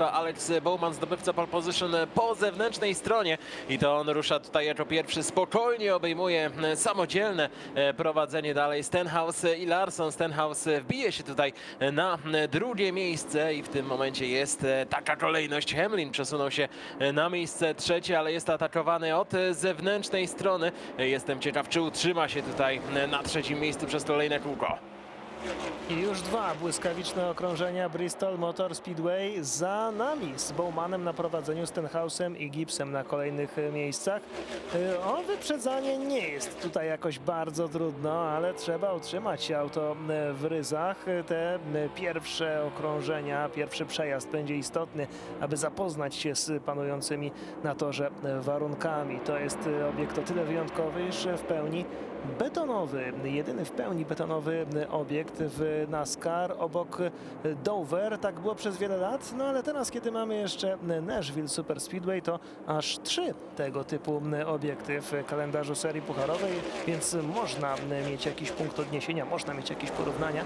Alex Bowman, zdobywca pole position po zewnętrznej stronie i to on rusza tutaj jako pierwszy, spokojnie obejmuje samodzielne e, prowadzenie dalej. Stenhouse i Larson. Stenhouse wbije się tutaj e, na drugie miejsce i w tym momencie jest e, taka kolejność. Hemlin przesunął się na miejsce trzecie, ale jest atakowany od zewnętrznej strony. Jestem ciekaw, czy utrzyma się tutaj na trzecim miejscu przez kolejne kółko. I już dwa błyskawiczne okrążenia Bristol Motor Speedway za nami z Bowmanem na prowadzeniu, Stenhausem i Gibsem na kolejnych e, miejscach. E, O wyprzedzanie nie jest tutaj jakoś bardzo trudno, ale trzeba utrzymać auto e, w ryzach. Te pierwsze okrążenia, pierwszy przejazd będzie istotny, aby zapoznać się z panującymi na torze warunkami. To jest obiekt o tyle wyjątkowy, iż w pełni betonowy, jedyny w pełni betonowy obiekt w NASCAR obok Dover. Tak było przez wiele lat, no ale teraz, kiedy mamy jeszcze Nashville Super Speedway, to aż trzy tego typu obiekty w kalendarzu serii pucharowej, więc można mieć jakiś punkt odniesienia, można mieć jakieś porównania.